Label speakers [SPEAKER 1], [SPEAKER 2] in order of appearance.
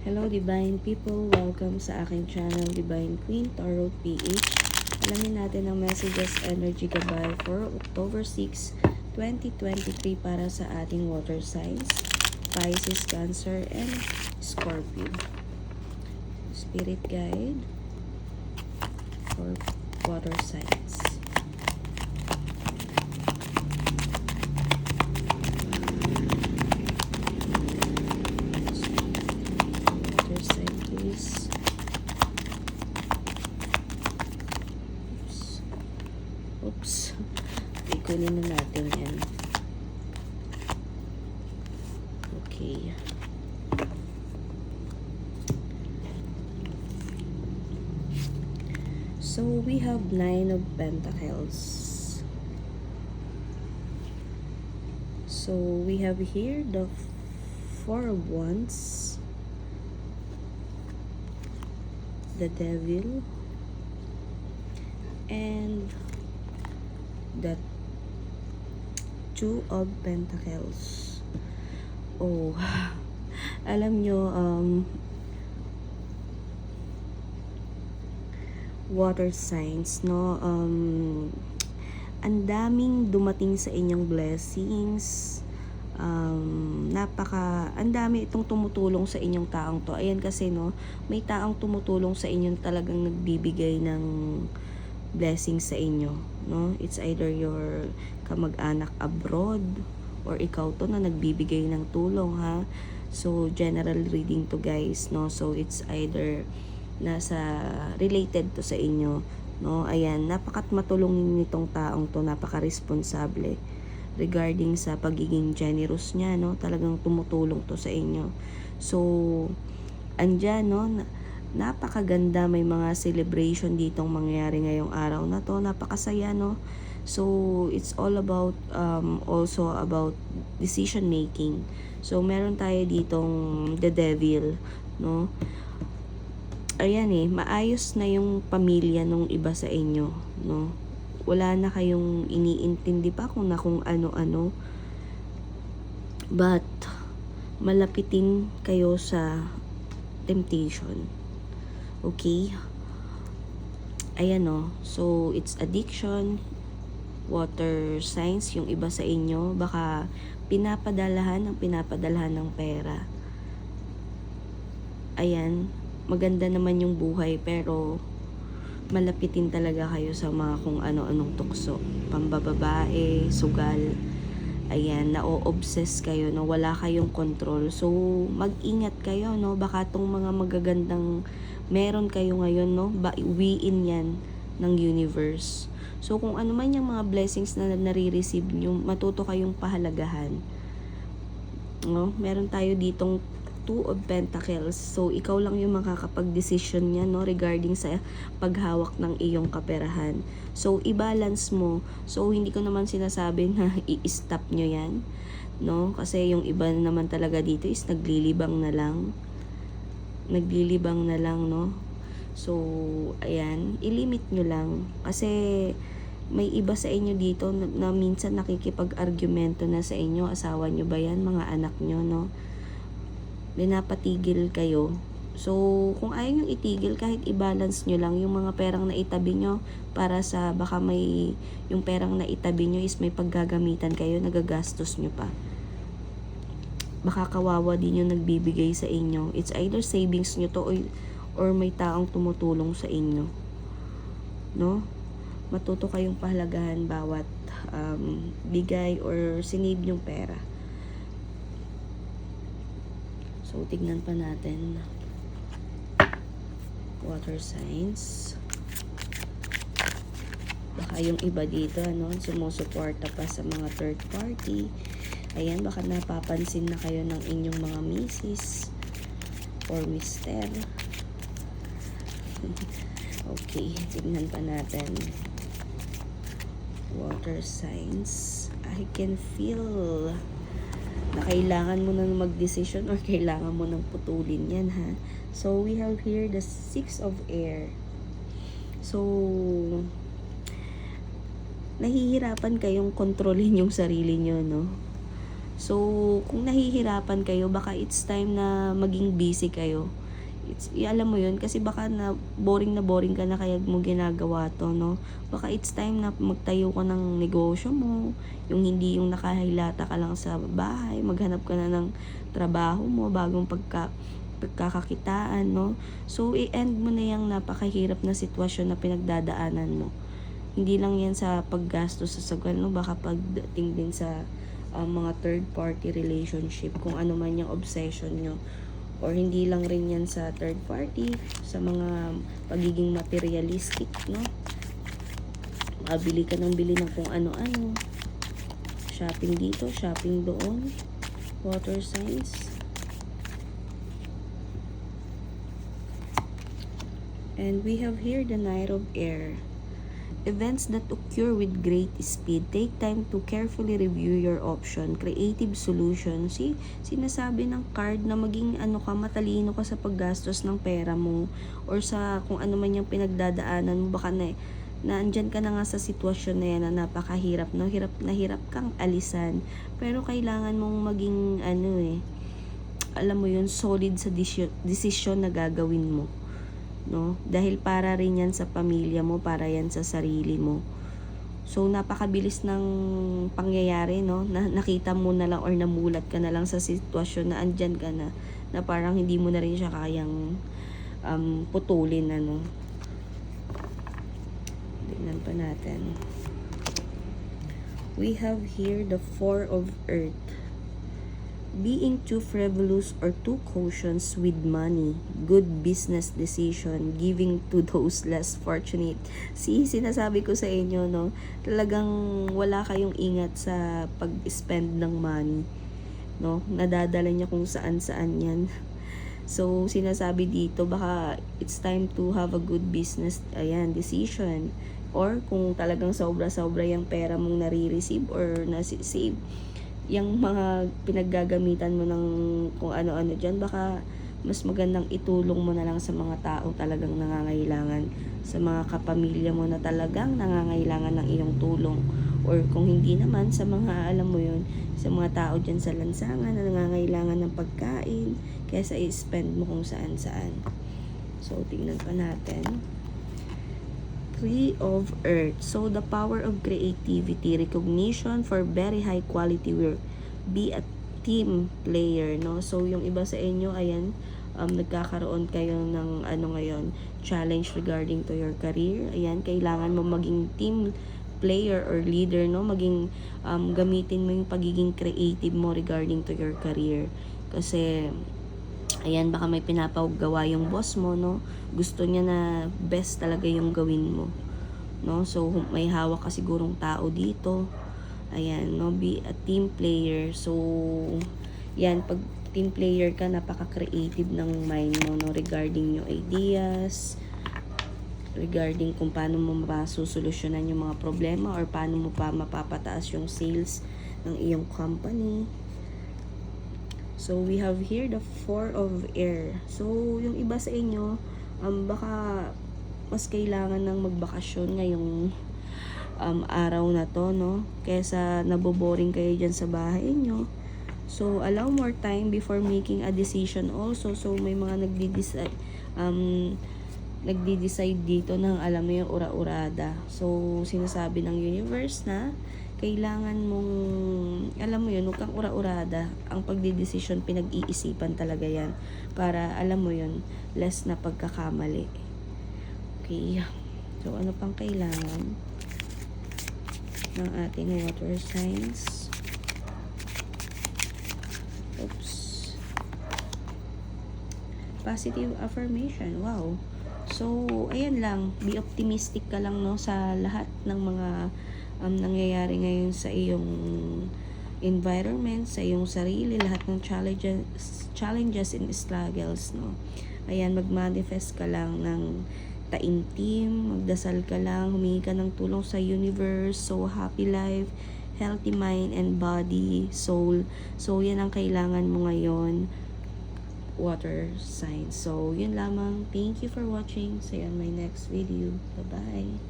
[SPEAKER 1] Hello Divine People! Welcome sa aking channel Divine Queen Tarot PH. Alamin natin ang messages energy gabay for October 6, 2023 para sa ating water signs, Pisces, Cancer, and Scorpio. Spirit guide for water signs. Oops. Ikunin na natin yan. Okay. So we have nine of pentacles. So we have here the four of wands, the devil, and the two of pentacles. Oh, alam nyo, um, water signs, no? Um, ang daming dumating sa inyong blessings. Um, napaka, ang dami itong tumutulong sa inyong taong to. Ayan kasi, no? May taong tumutulong sa inyo talagang nagbibigay ng blessings sa inyo, no? It's either your kamag-anak abroad or ikaw to na nagbibigay ng tulong, ha? So, general reading to guys, no? So, it's either nasa related to sa inyo no ayan napakat matulungin nitong taong to napaka-responsable regarding sa pagiging generous niya no talagang tumutulong to sa inyo so andyan no napakaganda may mga celebration ditong mangyayari ngayong araw na to napakasaya no so it's all about um, also about decision making so meron tayo ditong the devil no ayan eh, maayos na yung pamilya nung iba sa inyo, no? Wala na kayong iniintindi pa kung na kung ano-ano. But, malapitin kayo sa temptation. Okay? Ayan no. So, it's addiction, water signs, yung iba sa inyo, baka pinapadalahan ng pinapadalahan ng pera. Ayan, maganda naman yung buhay pero malapitin talaga kayo sa mga kung ano-anong tukso. Pambababae, sugal. Ayan, na-obsess kayo, no? wala kayong control. So, mag-ingat kayo, no? Baka tong mga magagandang meron kayo ngayon, no? Ba wiin yan ng universe. So, kung ano man yung mga blessings na nare-receive nyo, matuto kayong pahalagahan. No? Meron tayo ditong two of pentacles. So, ikaw lang yung makakapag-decision niya, no, regarding sa paghawak ng iyong kaperahan. So, i-balance mo. So, hindi ko naman sinasabi na i-stop nyo yan, no, kasi yung iba naman talaga dito is naglilibang na lang. Naglilibang na lang, no. So, ayan, ilimit nyo lang. Kasi, may iba sa inyo dito na, na minsan nakikipag-argumento na sa inyo, asawa nyo ba yan, mga anak nyo, no? Pinapatigil kayo. So, kung ayaw nyo itigil, kahit i-balance nyo lang yung mga perang na itabi nyo para sa baka may, yung perang na itabi nyo is may paggagamitan kayo, nagagastos nyo pa. Baka kawawa din yung nagbibigay sa inyo. It's either savings nyo to or, or may taong tumutulong sa inyo. No? Matuto kayong pahalagahan bawat um, bigay or sinave yung pera. So, tignan pa natin. Water signs. Baka yung iba dito, ano, sumusuporta pa sa mga third party. Ayan, baka napapansin na kayo ng inyong mga misis or mister. okay, tignan pa natin. Water signs. I can feel na kailangan mo nang mag-decision or kailangan mo nang putulin yan ha. So, we have here the six of air. So, nahihirapan kayong kontrolin yung sarili nyo, no? So, kung nahihirapan kayo, baka it's time na maging busy kayo. It's, alam mo yun, kasi baka na boring na boring ka na kaya mo ginagawa to, no? Baka it's time na magtayo ka ng negosyo mo, yung hindi yung nakahilata ka lang sa bahay, maghanap ka na ng trabaho mo, bagong pagka, pagkakakitaan, no? So, i-end mo na yung napakahirap na sitwasyon na pinagdadaanan mo. Hindi lang yan sa paggastos sa sagal, no? Baka pagdating din sa um, mga third party relationship, kung ano man yung obsession nyo. Or hindi lang rin yan sa third party, sa mga pagiging materialistic, no? Mabili ka ng bili ng kung ano-ano. Shopping dito, shopping doon. Water signs. And we have here the Knight of Air. Events that occur with great speed. Take time to carefully review your option. Creative solution. Si, sinasabi ng card na maging ano ka, matalino ka sa paggastos ng pera mo or sa kung ano man yung pinagdadaanan mo. Baka na, na ka na nga sa sitwasyon na yan na napakahirap. No? Hirap na hirap kang alisan. Pero kailangan mong maging ano eh, alam mo yun, solid sa desisyon na gagawin mo no? Dahil para rin yan sa pamilya mo, para yan sa sarili mo. So, napakabilis ng pangyayari, no? Na, nakita mo na lang or namulat ka na lang sa sitwasyon na andyan ka na, na parang hindi mo na rin siya kayang um, putulin, ano. Tingnan pa natin. We have here the Four of Earth being too frivolous or too cautious with money, good business decision, giving to those less fortunate. Si sinasabi ko sa inyo, no, talagang wala kayong ingat sa pag-spend ng money. No, nadadala niya kung saan-saan yan. So, sinasabi dito, baka it's time to have a good business, ayan, decision. Or kung talagang sobra-sobra yung pera mong nare-receive or nasi-save, yung mga pinaggagamitan mo ng kung ano-ano dyan, baka mas magandang itulong mo na lang sa mga tao talagang nangangailangan, sa mga kapamilya mo na talagang nangangailangan ng iyong tulong. Or kung hindi naman, sa mga, alam mo yun, sa mga tao dyan sa lansangan na nangangailangan ng pagkain, kaysa i-spend mo kung saan-saan. So, tingnan pa natin. Tree of Earth. So, the power of creativity, recognition for very high quality work. Be a team player, no? So, yung iba sa inyo, ayan, um, nagkakaroon kayo ng ano ngayon, challenge regarding to your career. Ayan, kailangan mo maging team player or leader, no? Maging, um, gamitin mo yung pagiging creative mo regarding to your career. Kasi, ayan, baka may pinapagawa yung boss mo, no? Gusto niya na best talaga yung gawin mo, no? So, may hawak ka sigurong tao dito. Ayan, no? Be a team player. So, yan, pag team player ka, napaka-creative ng mind mo, no? Regarding yung ideas, regarding kung paano mo mapasusolusyonan yung mga problema or paano mo pa mapapataas yung sales ng iyong company. So, we have here the four of air. So, yung iba sa inyo, um, baka mas kailangan ng magbakasyon ngayong um, araw na to, no? Kesa naboboring kayo dyan sa bahay nyo. So, allow more time before making a decision also. So, may mga nagdi-decide, um, nagdi-decide dito ng alam mo yung ura-urada. So, sinasabi ng universe na kailangan mong, alam mo yun, huwag kang ura-urada. Ang pagdidesisyon, pinag-iisipan talaga yan. Para, alam mo yun, less na pagkakamali. Okay. So, ano pang kailangan ng ating water signs? Oops. Positive affirmation. Wow. So, ayan lang. Be optimistic ka lang no sa lahat ng mga um, nangyayari ngayon sa iyong environment, sa iyong sarili, lahat ng challenges, challenges and struggles, no. Ayan, mag-manifest ka lang ng taimtim, magdasal ka lang, humingi ka ng tulong sa universe, so happy life, healthy mind and body, soul. So, yan ang kailangan mo ngayon water signs. So, yun lamang. Thank you for watching. See you on my next video. Bye-bye.